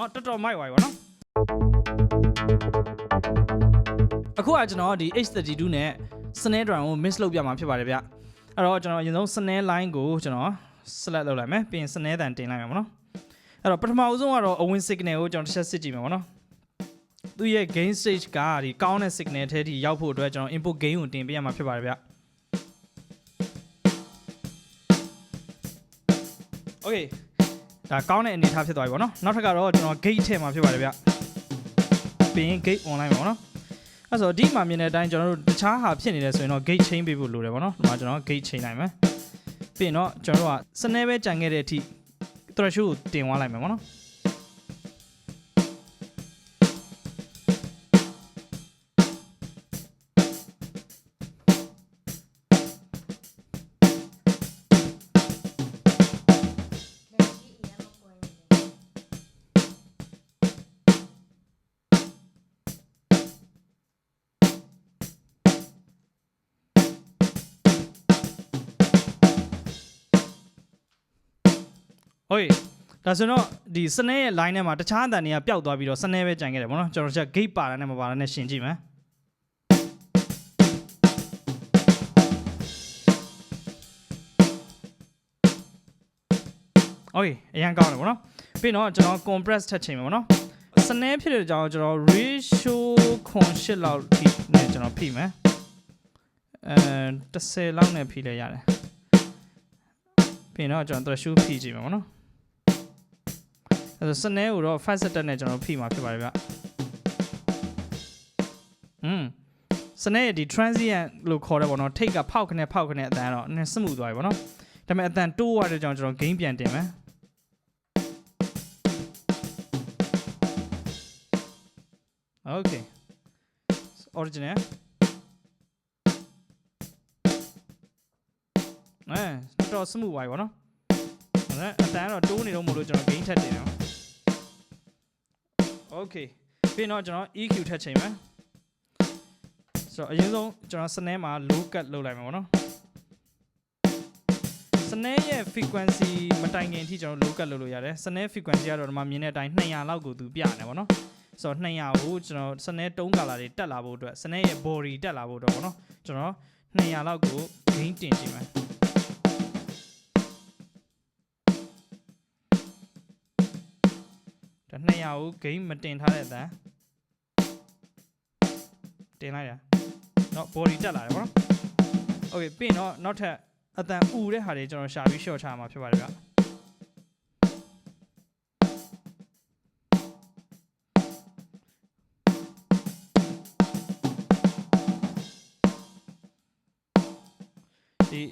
ဟောတော်တော်မိုက်သွားပြီဗောနော်အခုကကျွန်တော်ဒီ H32 နဲ့ snare drum ကို mix လုပ်ပြမှာဖြစ်ပါတယ်ဗျအဲ့တော့ကျွန်တော်အရင်ဆုံး snare line ကိုကျွန်တော် select လုပ်လိုက်မယ်ပြီးရင် snare တန်တင်လိုက်မယ်ဗောနော်အဲ့တော့ပထမဦးဆုံးကတော့အဝင် signal ကိုကျွန်တော်တစ်ချက်စစ်ကြည့်မယ်ဗောနော်သူရဲ့ gain stage ကဒီကောင်းတဲ့ signal ထဲထိရောက်ဖို့အတွက်ကျွန်တော် input gain ကိုတင်ပေးရမှာဖြစ်ပါတယ်ဗျ Okay ဒါကောင်းတဲ့အနေအထားဖြစ်သွားပြီပေါ့နော်နောက်ထပ်ကတော့ကျွန်တော် gate ထည့်မှာဖြစ်ပါတယ်ဗျပြီးရင် gate online ပါပေါ့နော်အဲ့ဆိုဒီမှာမြင်တဲ့အတိုင်းကျွန်တော်တို့တခြားဟာဖြစ်နေတယ်ဆိုရင်တော့ gate chain ပေးဖို့လိုတယ်ပေါ့နော်ဒီမှာကျွန်တော် gate chain နိုင်မယ်ပြီးရင်တော့ကျွန်တော်တို့ကစနေပဲကြံခဲ့တဲ့အထိ threshold ကိုတင်သွားလိုက်မယ်ပေါ့နော် ဟုတ်ပြီဒါဆိုတော့ဒီစနေရဲ့ line ထဲမှာတခြားအတန်တွေကပျောက်သွားပြီးတော့စနေပဲကြံခဲ့တယ်ပေါ့နော်ကျွန်တော်ချက် gate ပါတာနဲ့မပါတာနဲ့ရှင်းကြည့်မယ်โอเคအရင်ကောင်းတယ်ပေါ့နော်ပြီးတော့ကျွန်တော် compress ထပ်ချိန်မယ်ပေါ့နော်စနေဖြစ်တဲ့အကြောင်းကျွန်တော် ratio ခွန်8လောက်ထိနဲ့ကျွန်တော်ဖိမယ်အဲ10လောက်နဲ့ဖိလဲရတယ်ပြီးတော့ကျွန်တော် threshold ဖိကြည့်မယ်ပေါ့နော် အဲဆိုစနေကိုတော့ fast set နဲ့ကျွန်တော်ဖိမှာဖြစ်ပါတယ်ဗျอืมစနေရဲ့ဒီ transient လို့ခေါ်တယ်ပေါ့နော်ထိတ်ကဖောက်ခနဲ့ဖောက်ခနဲ့အတန်းတော့နည်းစမှုသွားပြီပေါ့နော်ဒါပေမဲ့အတန်တိုးရတဲ့ကြောင့်ကျွန်တော် gain ပြန်တင်မယ် Okay. Original. အဲတော့ smooth ပါပြီဗောနော်။ အဲ့အတန်းတော့တိုးနေတော့မလို့ကျွန်တော် gain ထက်တင်အောင်။ Okay. ပြီးတော့ကျွန်တော် EQ ထက်ချိန်မယ်။ဆိုတော့အရင်ဆုံးကျွန်တော်စနေမှာ low cut လုပ်လိုက်မယ်ဗောနော်။စနေရဲ့ frequency မတိုင်ခင်အထိကျွန်တော် low cut လုပ်လို့ရတယ်။စနေ frequency ကတော့ဒီမှာမြင်တဲ့အတိုင်း200လောက်ကိုသူပြနေဗောနော်။ဆိုတော့200ကိုကျွန်တော်စနေတုံးကာလာတွေတက်လာဖို့အတွက်စနေရဲ့ body တက်လာဖို့အတွက်ပေါ့နော်ကျွန်တော်200လောက်ကို gain တင်ကြည့်မယ် ဒါ200ကို gain မတင်ထားတဲ့အတန်းတင်လိုက်ရနော် body တက်လာတယ်ပေါ့နော် okay ပြီးရင်တော့နောက်ထပ်အတန်ဥတဲ့ဟာတွေကျွန်တော်ရှာပြီး short ချမှာဖြစ်ပါတယ်ဗျဒီ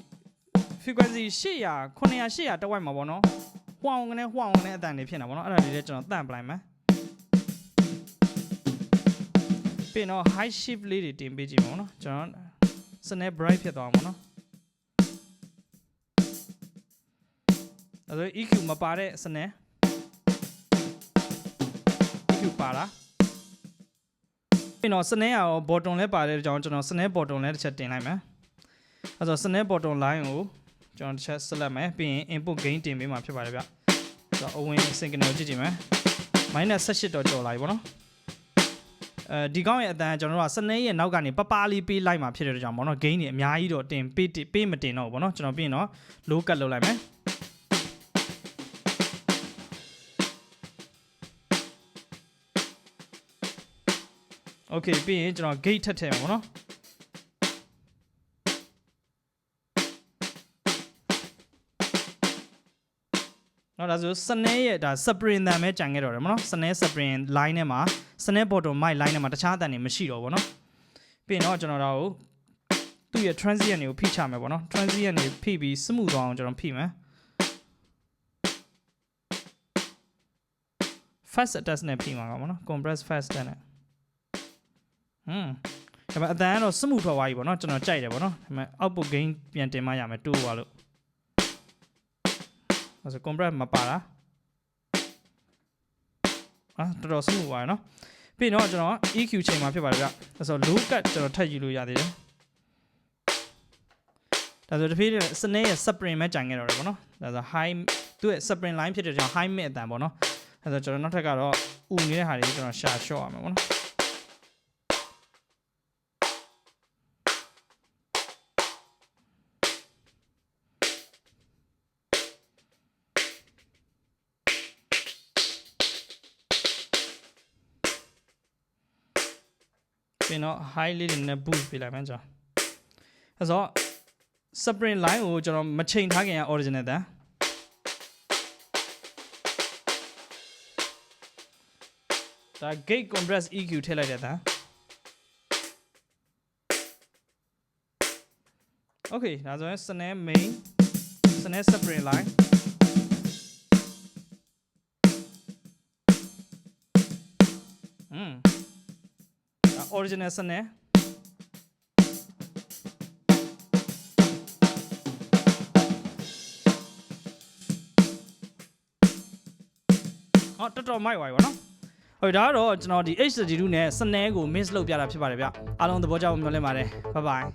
frequency 800 900 800တက်ဝိုက်မှာပေါ့နော် ဟွာအောင်ကနေဟွာအောင်ကနေအတန်တွေဖြစ်နေတာပေါ့နော်အဲ့ဒါတွေလည်းကျွန်တော်တန့်ပလိုက်မယ်ပြီးတော့ high shift လေးတွေတင်ပေးကြည့်မှာပေါ့နော်ကျွန်တော်စနေ bright ဖြစ်သွားမှာပေါ့နော်အဲ့ဒါ EQ မပါတဲ့စနေ EQ ပါလားပြီးတော့စနေရော bottom လည်းပါတဲ့အကြောင်းကျွန်တော်စနေ bottom လည်းတစ်ချက်တင်လိုက်မယ်အဲ့တော့ snap button line ကို ကျွန်တော်တစ်ချက် select မယ်ပြီးရင် input gain တင်ပေးမှာဖြစ်ပါတယ်ဗျဆိုတော့အဝင် signal ကြည့်ကြည့်မယ် minus 18တော့ကျော်လာပြီပေါ့နော်အဲဒီကောင်းရဲ့အတန်းကျွန်တော်တို့ကစနေရဲ့နောက်ကနေပပလေးပေးလိုက်မှာဖြစ်တဲ့ကြောင့်ပေါ့နော် gain တွေအများကြီးတော့တင်ပေးပေးမတင်တော့ဘူးပေါ့နော်ကျွန်တော်ပြီးရင်တော့ low cut လုပ်လိုက်မယ် Okay ပြီးရင်ကျွန်တော် gate ထပ်ထည့်မှာပေါ့နော် နော်ဒါဆိုစနေရဲ့ဒါ spring တန်ပဲကြံခဲ့တော့တယ်မနော်စနေ spring line ထဲမှာစနေ bottom mic line ထဲမှာတခြားအတန်တွေမရှိတော့ဘူးနော်ပြီးရင်တော့ကျွန်တော်တို့သူ့ရဲ့ transient တွေကိုဖိချမယ်ပေါ့နော် transient တွေဖိပြီး smooth သွားအောင်ကျွန်တော်ဖိမယ် fast test နဲ့ဖိမှာကပေါ့နော် compress fast test နဲ့ဟွန်းဒါပေမဲ့အတန်ကတော့ smooth ထွက်သွားပြီပေါ့နော်ကျွန်တော်ကြိုက်တယ်ပေါ့နော်ဒါပေမဲ့ output gain ပြန်တင်မှရမယ်တိုးသွားလို့ အဲဆို compress မပါလားအာတော်တော် smooth ပါရနော်ပြီးတော့ကျွန်တော် EQ ချိန်မှာဖြစ်ပါတယ်ဗျအဲဆို low cut ကျွန်တော်ထပ်ယူလို့ရသေးတယ်ဒါဆိုတဖြည်းဖြည်းစနေရဲ့ spring ပဲကြံခဲ့တော့တယ်ပေါ့နော်ဒါဆို high သူ့ရဲ့ spring line ဖြစ်တဲ့ကြောင့် high mid အတန်ပေါ့နော်အဲအဲ့တော့ကျွန်တော်နောက်ထပ်ကတော့ဥနေတဲ့ဟာတွေကျွန်တော်ရှာရှော့ရမှာပေါ့နော် ပြီးတော့ high လေးတွေနဲ့ boost ပေးလိုက်မယ်ကျွန်တော်အဲ့တော့ spring line ကိုကျွန်တော်မချိန်ထားခင်က original တန်းဒါ gate compress EQ ထည့်လိုက်တဲ့တန်း Okay ဒါဆိုရင် snare main snare spring line อืม ဒါ original snare ဟောတော်တော်မိုက်သွားပြီဗောနော်ဟုတ်ဒါကတော့ကျွန်တော်ဒီ H32 နဲ့ snare ကို mix လုပ်ပြတာဖြစ်ပါတယ်ဗျအားလုံးသဘောကျဖို့မျှော်လင့်ပါတယ် bye bye